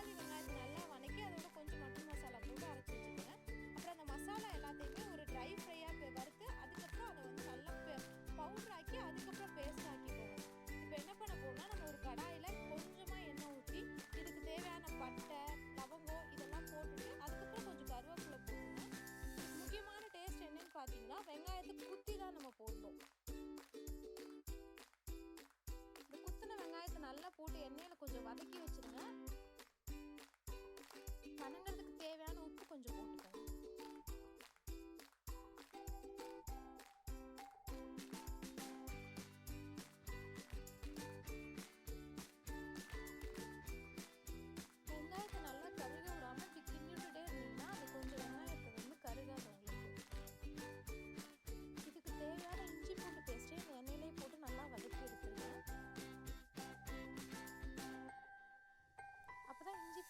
தக்காளி வெங்காயத்தை நல்லா வதக்கி அதோட கொஞ்சம் மட்டன் மசாலா போட்டு அரைச்சி வச்சுக்கோங்க. அப்புறம் அந்த மசாலா எல்லாத்தையுமே ஒரு ட்ரை ஃப்ரையாக வறுத்து அதுக்கப்புறம் அதை வந்து நல்லா பவுடர் ஆக்கி அதுக்கப்புறம் பேஸ்ட் ஆக்கிக்கோங்க இப்போ என்ன பண்ண போனால் நம்ம ஒரு கடாயில் கொஞ்சமாக எண்ணெய் ஊற்றி இதுக்கு தேவையான பட்டை லவங்கம் இதெல்லாம் போட்டுட்டு அதுக்கப்புறம் கொஞ்சம் கருவேப்பிலை போடுங்க முக்கியமான டேஸ்ட் என்னன்னு பார்த்தீங்கன்னா வெங்காயத்தை குத்தி தான் நம்ம போடணும் இந்த குத்தின வெங்காயத்தை நல்லா போட்டு எண்ணெயில் கொஞ்சம் வதக்கி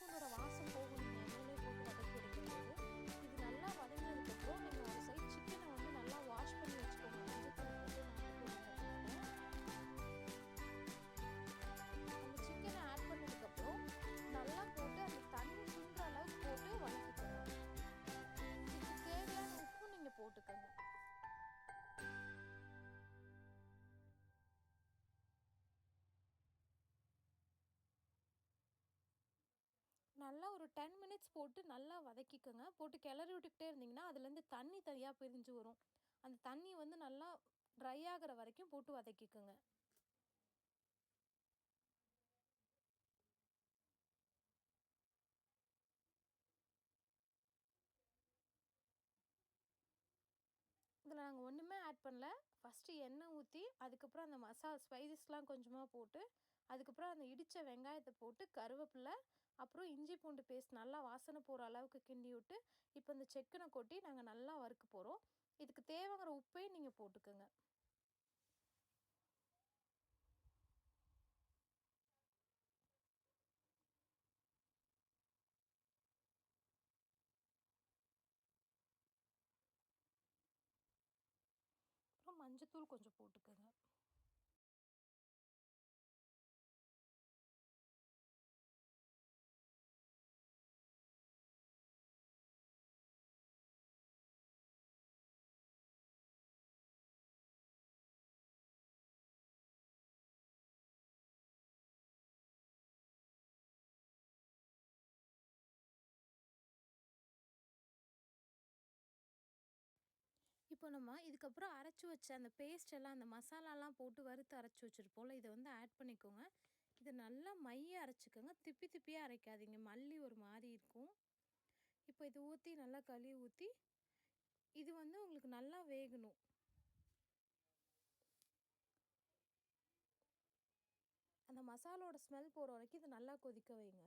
손으로 와. நல்லா ஒரு டென் மினிட்ஸ் போட்டு நல்லா வதக்கிக்கோங்க. போட்டு கிளறி விட்டுக்கிட்டே இருந்தீங்கன்னா அதுலேருந்து தண்ணி தனியாக பிரிஞ்சு வரும். அந்த தண்ணி வந்து நல்லா ட்ரை ஆகிற வரைக்கும் போட்டு வதக்கிக்கோங்க. இதில் நாங்கள் ஒன்றுமே ஆட் பண்ணல. ஃபஸ்ட்டு எண்ணெய் ஊற்றி அதுக்கப்புறம் அந்த மசாலா ஸ்பைசஸ்லாம் கொஞ்சமாக போட்டு அதுக்கப்புறம் அந்த இடித்த வெங்காயத்தை போட்டு கருவேப்பிலை அப்புறம் இஞ்சி பூண்டு பேஸ்ட் நல்லா வாசனை போகிற அளவுக்கு கிண்டி விட்டு இப்போ இந்த செக்கனை கொட்டி நாங்கள் நல்லா வறுக்க போகிறோம் இதுக்கு தேவைங்கிற உப்பையும் நீங்கள் போட்டுக்கோங்க. மஞ்சத்தூள் கொஞ்சம் போட்டுக்கோங்க. இப்போ இதுக்கப்புறம் அரைச்சி வச்ச அந்த பேஸ்ட் எல்லாம் அந்த மசாலாலாம் போட்டு வறுத்து அரைச்சி வச்சுருப்போம்ல இதை வந்து ஆட் பண்ணிக்கோங்க. இதை நல்லா மைய அரைச்சிக்கோங்க. திப்பி திப்பியாக அரைக்காதீங்க. மல்லி ஒரு மாதிரி இருக்கும். இப்போ இது ஊற்றி நல்லா களி ஊற்றி இது வந்து உங்களுக்கு நல்லா வேகணும். அந்த மசாலோட ஸ்மெல் போகிற வரைக்கும் இது நல்லா கொதிக்க வைங்க.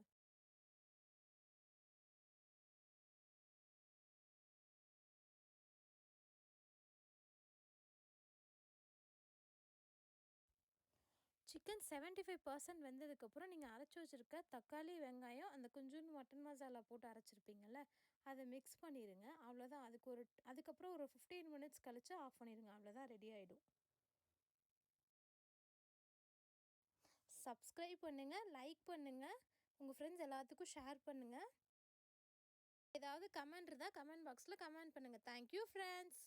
சிக்கன் செவன்ட்டி ஃபைவ் பர்சன்ட் வெந்ததுக்கப்புறம் நீங்கள் அரைச்சி வச்சுருக்க தக்காளி வெங்காயம் அந்த கொஞ்சோண்டு மட்டன் மசாலா போட்டு அரைச்சிருப்பீங்கள்ல அதை மிக்ஸ் பண்ணிடுங்க அவ்வளோதான். அதுக்கு ஒரு அதுக்கப்புறம் ஒரு ஃபிஃப்டீன் மினிட்ஸ் கழித்து ஆஃப் பண்ணிடுங்க அவ்வளோதான். ரெடி ஆகிடும் சப்ஸ்கிரைப் பண்ணுங்கள் லைக் பண்ணுங்கள் உங்கள் ஃப்ரெண்ட்ஸ் எல்லாத்துக்கும் ஷேர் பண்ணுங்கள் ஏதாவது கமெண்ட் இருந்தால் கமெண்ட் பாக்ஸில் கமெண்ட் பண்ணுங்கள் தேங்க்யூ ஃப்ரெண்ட்ஸ்